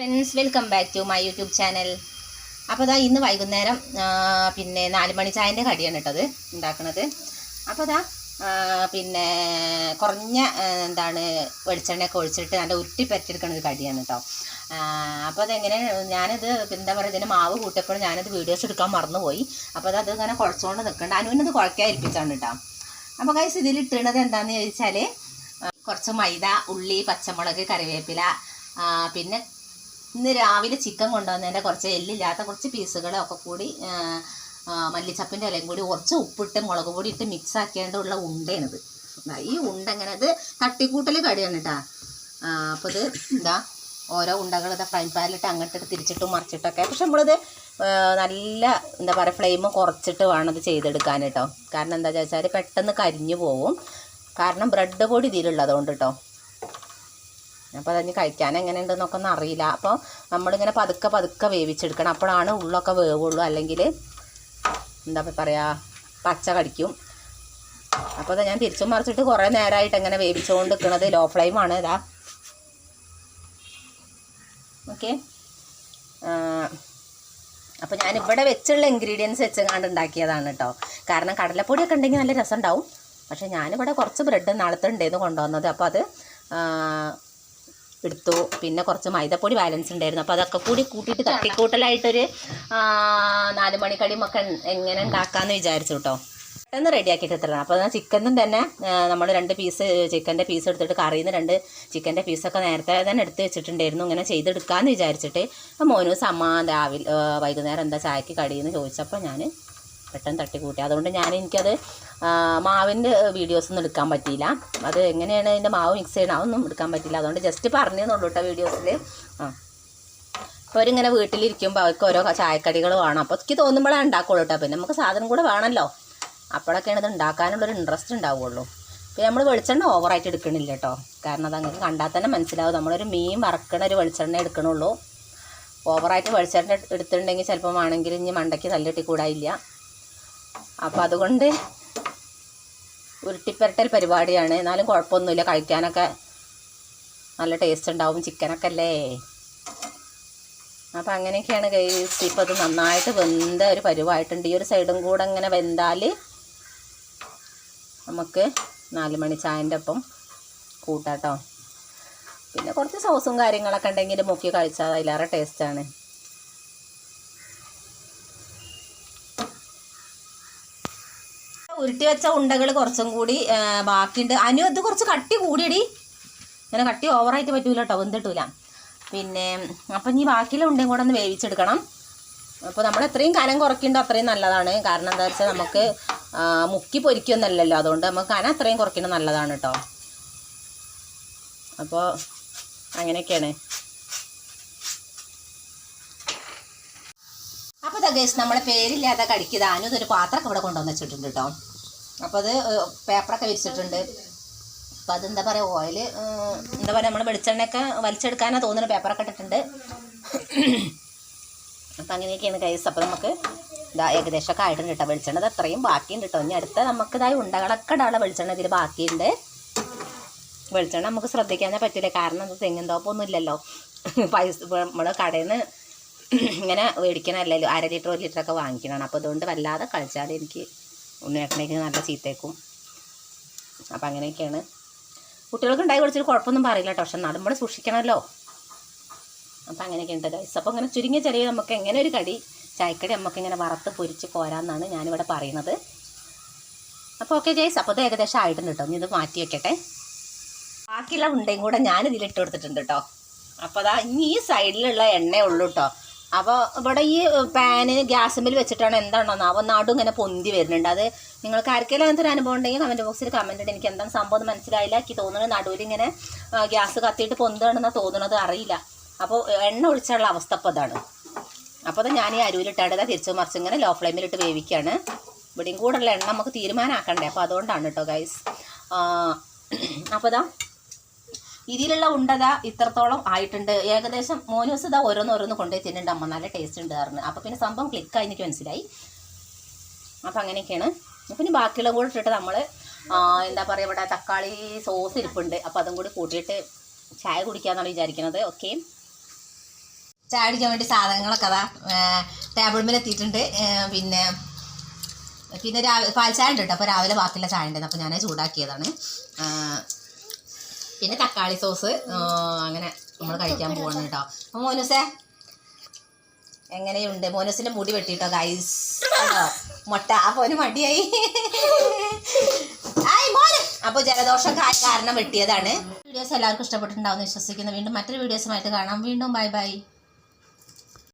Friends welcome back to my YouTube channel അപ്പോൾ അതാ ഇന്ന് വൈകുന്നേരം പിന്നെ നാല് മണി ചായന്റെ കടിയാണ് കേട്ടത് ഉണ്ടാക്കുന്നത് അപ്പോൾ അതാ പിന്നെ കുറഞ്ഞ എന്താണ് വെളിച്ചെണ്ണയൊക്കെ ഒഴിച്ചിട്ട് നല്ല ഉരുട്ടി പറ്റിയെടുക്കുന്ന ഒരു കടിയാണ് കേട്ടോ. അപ്പോൾ അതെങ്ങനെ ഞാനത് എന്താ പറയുക ഇതിന് മാവ് കൂട്ടിയപ്പോൾ ഞാനത് വീഡിയോസ് എടുക്കാൻ മറന്നുപോയി. അപ്പോൾ അത് ഇങ്ങനെ കുഴച്ചുകൊണ്ട് നിൽക്കേണ്ട അനുവിനത് കുഴക്കാൻ ഏൽപ്പിച്ചാണ് കേട്ടോ. അപ്പോൾ കൈസ് ഇതിൽ ഇട്ടുന്നത് എന്താണെന്ന് ചോദിച്ചാൽ കുറച്ച് മൈദ ഉള്ളി പച്ചമുളക് കറിവേപ്പില പിന്നെ ഇന്ന് രാവിലെ ചിക്കൻ കൊണ്ടുവന്നതിന്റെ കുറച്ച് എല്ലില്ലാത്ത കുറച്ച് പീസുകളൊക്കെ കൂടി മല്ലിച്ചപ്പിന്റെ ഇലയും കൂടി കുറച്ച് ഉപ്പിട്ട് മുളക് പൊടി ഇട്ട് മിക്സ് ആക്കിയാണ്ടുള്ള ഉണ്ടയാണിത് ഈ ഉണ്ട ഇങ്ങനെ ഇത് തട്ടിക്കൂട്ടൽ കടിയാണ് കേട്ടോ അപ്പോൾ ഇത് എന്താ ഓരോ ഉണ്ടകൾ ഇതാ ഫ്രൈ പാനിലിട്ട് അങ്ങോട്ട് തിരിച്ചിട്ടും മറിച്ചിട്ടൊക്കെ. പക്ഷെ നമ്മളിത് നല്ല എന്താ പറയുക ഫ്ലെയിം കുറച്ചിട്ട് വേണം ഇത് ചെയ്തെടുക്കാൻ കേട്ടോ കാരണം എന്താ വെച്ചാൽ പെട്ടെന്ന് കരിഞ്ഞു പോവും. കാരണം ബ്രെഡ് പൊടി ഇതിലുള്ളതുകൊണ്ട് കേട്ടോ അപ്പോൾ അതിന് കഴിക്കാൻ എങ്ങനെയുണ്ടെന്നൊക്കെ ഒന്നും അറിയില്ല. അപ്പോൾ നമ്മളിങ്ങനെ പതുക്കെ പതുക്കെ വേവിച്ചെടുക്കണം. അപ്പോഴാണ് ഉള്ളൊക്കെ വേവുള്ളൂ. അല്ലെങ്കിൽ എന്താ പറയുക പച്ച കടിക്കും. അപ്പോൾ അത് ഞാൻ തിരിച്ചും മറിച്ചിട്ട് കുറേ നേരമായിട്ട് എങ്ങനെ വേവിച്ചുകൊണ്ട് നിൽക്കുന്നത് ലോ ഫ്ലെയിമാണ് ഇതാ. ഓക്കെ. അപ്പോൾ ഞാൻ ഇവിടെ വെച്ചുള്ള ഇൻഗ്രീഡിയൻസ് വെച്ചങ്ങാണ്ട് ഉണ്ടാക്കിയതാണ് കേട്ടോ കാരണം കടലപ്പൊടിയൊക്കെ ഉണ്ടെങ്കിൽ നല്ല രസം ഉണ്ടാവും പക്ഷേ ഞാനിവിടെ കുറച്ച് ബ്രെഡ് നാളത്തെ കൊണ്ടുവന്നത്. അപ്പോൾ അത് എടുത്തു. പിന്നെ കുറച്ച് മൈദപ്പൊടി ബാലൻസ് ഉണ്ടായിരുന്നു. അപ്പോൾ അതൊക്കെ കൂടി കൂട്ടിയിട്ട് തട്ടിക്കൂട്ടലായിട്ടൊരു നാല് നാല് മണിക്കടിയുമൊക്കെ എങ്ങനെ ഉണ്ടാക്കാമെന്ന് വിചാരിച്ചു കേട്ടോ പെട്ടെന്ന് റെഡിയാക്കിയിട്ട് തരണം അപ്പോൾ ചിക്കനും തന്നെ നമ്മൾ രണ്ട് പീസ് ചിക്കന്റെ പീസ് എടുത്തിട്ട് കറിയിൽ നിന്ന് രണ്ട് ചിക്കന്റെ പീസൊക്കെ നേരത്തെ തന്നെ എടുത്ത് വെച്ചിട്ടുണ്ടായിരുന്നു. ഇങ്ങനെ ചെയ്തെടുക്കാമെന്ന് വിചാരിച്ചിട്ട്. മോനു അമ്മ രാവിലെ വൈകുന്നേരം എന്താ ചായക്ക് കടിയെന്ന് ചോദിച്ചപ്പോൾ ഞാൻ പെട്ടെന്ന് തട്ടിക്കൂട്ടി. അതുകൊണ്ട് ഞാൻ എനിക്കത് മാവിന്റെ വീഡിയോസ് ഒന്നും എടുക്കാൻ പറ്റിയില്ല. അത് എങ്ങനെയാണ് അതിന്റെ മാവ് മിക്സ് ചെയ്യണം അതൊന്നും എടുക്കാൻ പറ്റില്ല അതുകൊണ്ട് ജസ്റ്റ് പറഞ്ഞെന്നുള്ളൂ കേട്ടോ വീഡിയോസിൽ ആ. അപ്പോൾ അവരിങ്ങനെ വീട്ടിലിരിക്കുമ്പോൾ അവർക്ക് ഓരോ ചായക്കടികൾ വേണം. അപ്പോൾ എനിക്ക് തോന്നുമ്പോഴേ ഉണ്ടാക്കുള്ളൂ കേട്ടോ പിന്നെ നമുക്ക് സാധനം കൂടെ വേണമല്ലോ അപ്പോഴൊക്കെയാണ് ഇത് ഉണ്ടാക്കാനുള്ളൊരു ഇൻട്രസ്റ്റ് ഉണ്ടാവുള്ളൂ. പിന്നെ നമ്മൾ വെളിച്ചെണ്ണ ഓവറായിട്ട് എടുക്കണില്ല കേട്ടോ കാരണം അത് അങ്ങനെ കണ്ടാൽ തന്നെ മനസ്സിലാവും. നമ്മളൊരു മീൻ വറക്കണ ഒരു വെളിച്ചെണ്ണ എടുക്കണുള്ളൂ. ഓവറായിട്ട് വെളിച്ചെണ്ണ എടുത്തിട്ടുണ്ടെങ്കിൽ ചിലപ്പോൾ ആണെങ്കിൽ ഇനി മണ്ടയ്ക്ക് തല്ലിട്ടി കൂടായില്ല അപ്പോൾ അതുകൊണ്ട് ഉരുട്ടിപ്പരട്ടൽ പരിപാടിയാണ്. എന്നാലും കുഴപ്പമൊന്നുമില്ല. കഴിക്കാനൊക്കെ നല്ല ടേസ്റ്റ് ഉണ്ടാവും. ചിക്കനൊക്കെ അല്ലേ? അപ്പം അങ്ങനെയൊക്കെയാണ് ഗൈസ് ഇപ്പോൾ അത് നന്നായിട്ട് വെന്ത ഒരു പരുവായിട്ടുണ്ട്. ഈ ഒരു സൈഡും കൂടെ ഇങ്ങനെ വെന്താൽ നമുക്ക് നാല് മണി ചായന്റെ ഒപ്പം കൂട്ടാട്ടോ. പിന്നെ കുറച്ച് സോസും കാര്യങ്ങളൊക്കെ ഉണ്ടെങ്കിൽ മുക്കി കഴിച്ചാൽ അതിലേറെ ടേസ്റ്റാണ് ഉരുട്ടി വെച്ച ഉണ്ടകൾ കുറച്ചും കൂടി ബാക്കിയുണ്ട്. അനു ഇത് കുറച്ച് കട്ടി കൂടിയടി. ഇങ്ങനെ കട്ടി ഓവറായിട്ട് പറ്റൂല കേട്ടോ വെന്തിട്ടൂല. പിന്നെ അപ്പം ഇനി ബാക്കിയുള്ള ഉണ്ടയും കൂടെ ഒന്ന് വേവിച്ചെടുക്കണം. അപ്പോൾ നമ്മൾ എത്രയും കനം കുറയ്ക്കുണ്ടോ അത്രയും നല്ലതാണ്. കാരണം എന്താ വെച്ചാൽ നമുക്ക് മുക്കി പൊരിക്കൊന്നല്ലല്ലോ. അതുകൊണ്ട് നമുക്ക് കനം അത്രയും കുറയ്ക്കുന്നത് നല്ലതാണ് കേട്ടോ അപ്പോൾ അങ്ങനെയൊക്കെയാണ്. അപ്പോൾ തകേഷ് നമ്മളെ പേരില്ലാതെ കടിക്കുക അനു. ഇതൊരു പാത്രമൊക്കെ ഇവിടെ കൊണ്ടുവന്ന് വെച്ചിട്ടുണ്ട് കേട്ടോ അപ്പോൾ അത് പേപ്പറൊക്കെ വിരിച്ചിട്ടുണ്ട്. അപ്പോൾ എന്താ പറയുക ഓയിൽ എന്താ പറയുക നമ്മൾ വെളിച്ചെണ്ണയൊക്കെ വലിച്ചെടുക്കാനാണ് തോന്നുന്നത് പേപ്പറൊക്കെ ഇട്ടിട്ടുണ്ട്. അപ്പം അങ്ങനെയൊക്കെയാണ് കൈസ് അപ്പോൾ നമുക്ക് ഇതാ ഏകദേശമൊക്കെ ആയിട്ടുണ്ട് കേട്ടോ വെളിച്ചെണ്ണ അത്രയും ബാക്കിയുണ്ട് കേട്ടോ ഇനി അടുത്ത നമുക്ക് ഇതായി ഉണ്ടകളൊക്കെ ഇടാനുള്ള വെളിച്ചെണ്ണ ഇതിൽ ബാക്കിയുണ്ട്. വെളിച്ചെണ്ണ നമുക്ക് ശ്രദ്ധിക്കാനേ പറ്റില്ല കാരണം അത് തെങ്ങിൻ തോപ്പൊന്നും ഇല്ലല്ലോ. പൈസ നമ്മൾ കടയിൽ നിന്ന് ഇങ്ങനെ മേടിക്കണമല്ലല്ലോ അര ലിറ്റർ ഒരു ലിറ്ററൊക്കെ വാങ്ങിക്കണമാണ് അപ്പോൾ അതുകൊണ്ട് വല്ലാതെ കളിച്ചാൽ എനിക്ക് ഉണ്ണിയേട്ടനേക്ക് നല്ല ചീത്തേക്കും. അപ്പം അങ്ങനെയൊക്കെയാണ്. കുട്ടികൾക്ക് ഉണ്ടായി കുടിച്ചിട്ട് കുഴപ്പമൊന്നും പറയില്ല കേട്ടോ. പക്ഷെ നടുമ്പോൾ സൂക്ഷിക്കണമല്ലോ. അപ്പം അങ്ങനെയൊക്കെ ഉണ്ട് ഗൈസ് അപ്പോൾ അങ്ങനെ ചുരുങ്ങിയ ചെറിയ നമുക്ക് എങ്ങനെ ഒരു കടി ചായക്കടി നമുക്ക് ഇങ്ങനെ വറുത്ത് പൊരിച്ച് കോരാമെന്നാണ് ഞാനിവിടെ പറയുന്നത്. അപ്പോൾ ഓക്കെ ഗൈസ് അപ്പോൾ ഇത് ഏകദേശം ആയിട്ടുണ്ട് കേട്ടോ. ഇത് മാറ്റി വെക്കട്ടെ. ബാക്കിയുള്ള ഉണ്ടയും കൂടെ ഞാനിതിലിട്ട് കൊടുത്തിട്ടുണ്ട് കേട്ടോ. അപ്പോൾ അതാ ഇനി ഈ സൈഡിലുള്ള എണ്ണ ഉള്ളൂ കേട്ടോ. അപ്പോൾ ഇവിടെ ഈ പാന് ഗ്യാസിൽ വെച്ചിട്ടാണ് എന്താണോ അപ്പോൾ നാടും ഇങ്ങനെ പൊന്തി വരുന്നുണ്ട്. അത് നിങ്ങൾക്ക് ആർക്കെങ്കിലും അങ്ങനത്തെ ഒരു അനുഭവം ഉണ്ടെങ്കിൽ കമന്റ് ബോക്സിൽ കമന്റ് ഉണ്ട് എനിക്ക് എന്താണ് സംഭവം മനസ്സിലായില്ല. എനിക്ക് തോന്നുന്നത് നടുവിൽ ഇങ്ങനെ ഗ്യാസ് കത്തിയിട്ട് പൊന്തുകയാണെന്നാണ് തോന്നുന്നത് അറിയില്ല. അപ്പോൾ എണ്ണ ഒഴിച്ചുള്ള അവസ്ഥ അപ്പോൾ അതാണ് അപ്പോൾ അത് ഞാൻ ഈ അരുവിലിട്ടാണ്ട് തിരിച്ചു മറിച്ച് ഇങ്ങനെ ലോ ഫ്ലെയിമിലിട്ട് വേവിക്കുകയാണ് ഇവിടെയും കൂടെയുള്ള എണ്ണ നമുക്ക് തീരുമാനമാക്കണ്ടേ അപ്പോൾ അതുകൊണ്ടാണ് കേട്ടോ ഗൈസ് അപ്പോൾ ഇതാ ഇതിലുള്ള ഉണ്ടത ഇത്രത്തോളം ആയിട്ടുണ്ട്. ഏകദേശം മോനൂസ് ഇതാ ഓരോന്ന് ഓരോന്ന് കൊണ്ടുപോയി തിന്നുണ്ട്. അമ്മ നല്ല ടേസ്റ്റ് ഉണ്ട് പറഞ്ഞു. അപ്പോൾ പിന്നെ സംഭവം ക്ലിക്കായി എനിക്ക് മനസ്സിലായി. അപ്പോൾ അങ്ങനെയൊക്കെയാണ്. അപ്പം ഇനി ബാക്കിയുള്ള കൂടെ ഇട്ടിട്ട് നമ്മൾ എന്താ പറയുക ഇവിടെ തക്കാളി സോസ് ഇരിപ്പുണ്ട്. അപ്പോൾ അതും കൂടി കൂട്ടിയിട്ട് ചായ കുടിക്കാമെന്നാണ് വിചാരിക്കുന്നത് ഓക്കെ ചായ അടിക്കാൻ വേണ്ടി സാധനങ്ങളൊക്കെ അതാ ടേബിൾ മേൽ എത്തിയിട്ടുണ്ട്. പിന്നെ പിന്നെ രാവിലെ ചായ ഉണ്ട് കേട്ടോ. അപ്പോൾ രാവിലെ ബാക്കിയുള്ള ചായ ഉണ്ടായിരുന്നു അപ്പോൾ ഞാൻ ചൂടാക്കിയതാണ്. പിന്നെ തക്കാളി സോസ് അങ്ങനെ നമ്മൾ കഴിക്കാൻ പോവാണ് കേട്ടോ. അപ്പോൾ മോനുസേ എങ്ങനെയുണ്ട്? മോനുസിന്റെ മുടി വെട്ടിട്ടോ ഗൈസ് മുട്ട. ആ ഒരു മടിയായി. ആയി മോനെ. അപ്പോൾ ജലദോഷം കാരണം വെട്ടിയതാണ്. വീഡിയോസ് എല്ലാവർക്കും ഇഷ്ടപ്പെട്ടിട്ടുണ്ടാവും വിശ്വസിക്കുന്നു. വീണ്ടും മറ്റൊരു വീഡിയോസുമായിട്ട് കാണാം. വീണ്ടും ബൈ ബൈ.